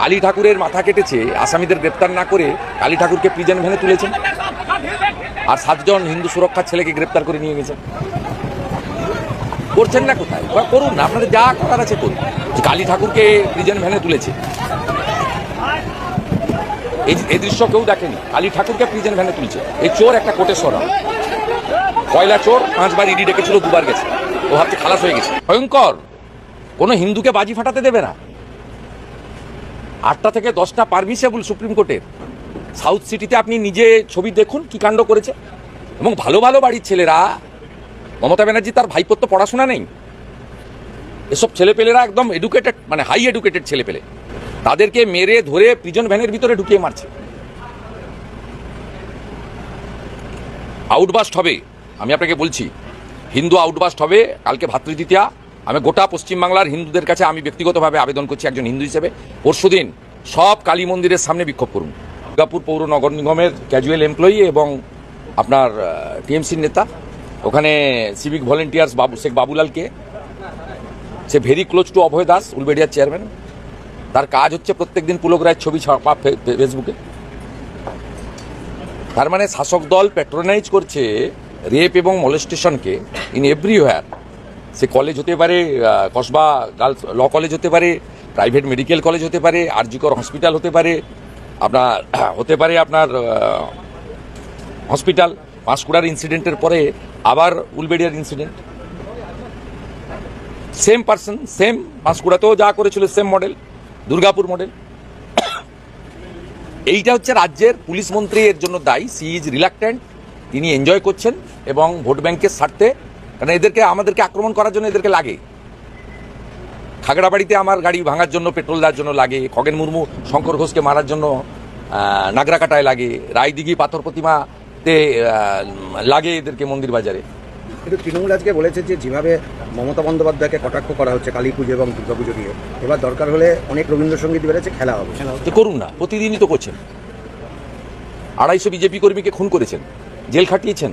কালী ঠাকুরের মাথা কেটেছে, আসামিদের গ্রেপ্তার না করে কালী ঠাকুরকে প্রিজন ভ্যানে তুলেছেন। আর সাতজন হিন্দু সুরক্ষার ছেলেকে গ্রেপ্তার করে নিয়ে গেছেন। করছেন না কোথায়? করুন না আপনাদের যা করার আছে করুন। কালী ঠাকুরকে প্রিজন ভ্যানে তুলেছে। এই দৃশ্য কেউ দেখেনি। কালী ঠাকুরকে প্রিজন ভ্যানে তুলছে। এই চোর একটা কোটেশ্বর কয়লা চোর, পাঁচবার ইডি ডেকেছিল, দুবার গেছে। ও ভাবছে খালাস হয়ে গেছে। ভয়ঙ্কর! কোনো হিন্দুকে বাজি ফাটাতে দেবে না। আটটা থেকে দশটা পারমিসেবল সুপ্রিম কোর্টের। সাউথ সিটিতে আপনি নিজে ছবি দেখুন কি কাণ্ড করেছে। এবং ভালো ভালো বাড়ির ছেলেরা, মমতা ব্যানার্জি তার ভাইপোর তো পড়াশোনা নেই। এসব ছেলেপেলেরা একদম এডুকেটেড মানে হাই এডুকেটেড ছেলেপেলে। তাদেরকে মেরে ধরে প্রিজন ভ্যানের ভিতরে ঢুকিয়ে মারছে। আউটবাস্ট হবে, আমি আপনাকে বলছি। হিন্দু আউটবাস্ট হবে, কালকে ভাতৃদ্বিতীয়া। আমি গোটা পশ্চিমবাংলার হিন্দুদের কাছে আমি ব্যক্তিগতভাবে আবেদন করছি একজন হিন্দু হিসেবে। পরশুদিন সব কালী মন্দিরের সামনে বিক্ষোভ করুন। দুর্গাপুর পৌর নগর নিগমের ক্যাজুয়াল এমপ্লয়ি এবং আপনার টিএমসির নেতা। ওখানে সিভিক ভলেন্টিয়ার্স বাবু, শেখ বাবুলালকে। সে very close to Abhay Das উলবেডিয়ার chairman তার কাজ হচ্ছে প্রত্যেকদিন পুলকরায়ের ছবি ছাপা ফে- ফে- ফেসবুকে তার মানে শাসক দল প্যাট্রোনাইজ করছে রেপ এবং মলেস্টেশনকে ইন এভরিওয়্যার সে কলেজ হতে পারে কসবা গার্লস ল কলেজ হতে পারে প্রাইভেট মেডিকেল কলেজ হতে পারে, আরজিকর হসপিটাল হতে পারে, আপনার, হতে পারে আপনার হসপিটাল পাঁশকুড়ার ইনসিডেন্টের পরে আবার উলবেডিয়ার ইনসিডেন্ট সেম পার্সন সেম পাঁশকুড়াতেও যা করেছিল সেম মডেল দুর্গাপুর মডেল এইটা হচ্ছে রাজ্যের পুলিশ মন্ত্রী এর জন্য দায়ী সি ইজ রিলাক্ট্যান্ট তিনি এনজয় করছেন এবং ভোট ব্যাংকের স্বার্থে কারণ এদেরকে আমাদেরকে আক্রমণ করার জন্য এদেরকে লাগে। খাগড়াবাড়িতে আমার গাড়ি ভাঙার জন্য পেট্রোল দেওয়ার জন্য লাগে খগেন মুর্মু শঙ্কর ঘোষকে মারার জন্য নাগরাকাটায় লাগে রায়দিঘি পাথর প্রতিমাতে লাগে এদেরকে মন্দির বাজারে। কিন্তু তৃণমূল আজকে বলেছে যে যেভাবে মমতা বন্দ্যোপাধ্যায়কে কটাক্ষ করা হচ্ছে কালী পুজো এবং দুর্গা পুজো নিয়ে এবার দরকার হলে অনেক রবীন্দ্রসঙ্গীত বেড়েছে খেলা হবে। তো করুন না প্রতিদিনই তো করছেন। আড়াইশো বিজেপি কর্মীকে খুন করেছেন জেল খাটিয়েছেন।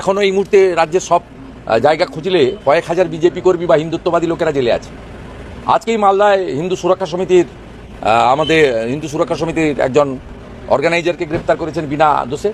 এখনও এই মুহূর্তে রাজ্যের সব জায়গা খুঁজলে কয়েক হাজার বিজেপি কর্মী বা হিন্দুত্ববাদী লোকেরা জেলে আছে। আজকেই মালদায় হিন্দু সুরক্ষা সমিতির আমাদের হিন্দু সুরক্ষা সমিতির একজন অর্গানাইজারকে গ্রেপ্তার করেছেন বিনা দোষে।